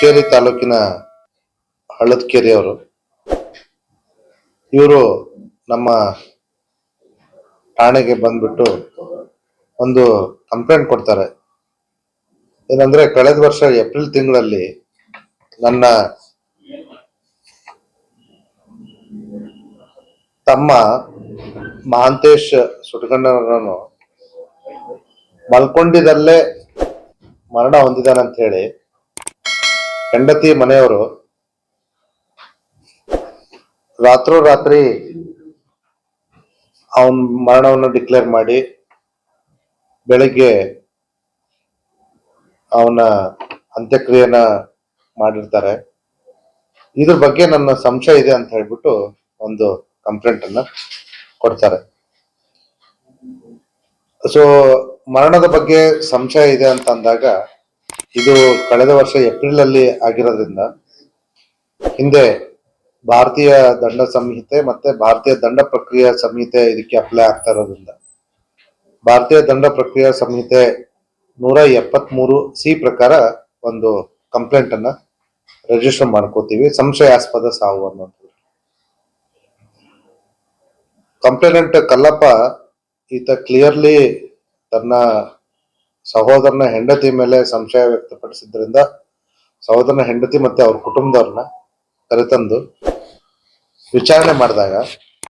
ಕೇರಿ ತಾಲೂಕಿನ best news ಇವರು ನಮ್ಮ ಠಾಣೆಗೆ ಬಂದ್ಬಿಟ್ಟು ಒಂದು ಕಂಪ್ಲೇಂಟ್ ಕೊಡ್ತಾರೆ. ಏನಂದ್ರೆ, ಕಳೆದ ವರ್ಷ ಏಪ್ರಿಲ್ ತಿಂಗಳಲ್ಲಿ ನನ್ನ ತಮ್ಮ ಮಹಾಂತೇಶ್ ಸುಟ್ಕಣ್ಣವರನ್ನು ಮಲ್ಕೊಂಡಿದ್ದಲ್ಲೇ ಮರಣ ಹೊಂದಿದಾನಂತ ಹೇಳಿ ಹೆಂಡತಿ ಮನೆಯವರು ರಾತ್ರೋರಾತ್ರಿ ಅವನ ಮರಣವನ್ನು ಡಿಕ್ಲೇರ್ ಮಾಡಿ ಬೆಳಿಗ್ಗೆ ಅವನ ಅಂತ್ಯಕ್ರಿಯೆನ ಮಾಡಿರ್ತಾರೆ. ಇದ್ರ ಬಗ್ಗೆ ನನ್ನ ಸಂಶಯ ಇದೆ ಅಂತ ಹೇಳ್ಬಿಟ್ಟು ಒಂದು ಕಂಪ್ಲೇಂಟ್ ಅನ್ನ ಕೊಡ್ತಾರೆ. ಸೊ ಮರಣದ ಬಗ್ಗೆ ಸಂಶಯ ಇದೆ ಅಂತ ಅಂದಾಗ, ಇದು ಕಳೆದ ವರ್ಷ ಏಪ್ರಿಲ್ ಅಲ್ಲಿ ಆಗಿರೋದ್ರಿಂದ, ಹಿಂದೆ ಭಾರತೀಯ ದಂಡ ಸಂಹಿತೆ ಮತ್ತೆ ಭಾರತೀಯ ದಂಡ ಪ್ರಕ್ರಿಯಾ ಸಂಹಿತೆ ಇದಕ್ಕೆ ಅಪ್ಲೈ ಆಗ್ತಾ ಇರೋದ್ರಿಂದ, ಭಾರತೀಯ ದಂಡ ಪ್ರಕ್ರಿಯಾ ಸಂಹಿತೆ ನೂರ ಎಪ್ಪತ್ಮೂರು ಸಿ ಪ್ರಕಾರ ಒಂದು ಕಂಪ್ಲೇಂಟ್ ಅನ್ನ ರಿಜಿಸ್ಟರ್ ಮಾಡ್ಕೋತೀವಿ. ಸಂಶಯಾಸ್ಪದ ಸಾವು ಅನ್ನೋದು. ಕಂಪ್ಲೇನೆಂಟ್ ಕಲ್ಲಪ್ಪ, ಈತ ಕ್ಲಿಯರ್ಲಿ ತನ್ನ ಸಹೋದರನ ಹೆಂಡತಿ ಮೇಲೆ ಸಂಶಯ ವ್ಯಕ್ತಪಡಿಸಿದ್ರಿಂದ ಸಹೋದರನ ಹೆಂಡತಿ ಮತ್ತೆ ಅವ್ರ ಕುಟುಂಬದವ್ರನ್ನ ಕರೆತಂದು ವಿಚಾರಣೆ ಮಾಡಿದಾಗ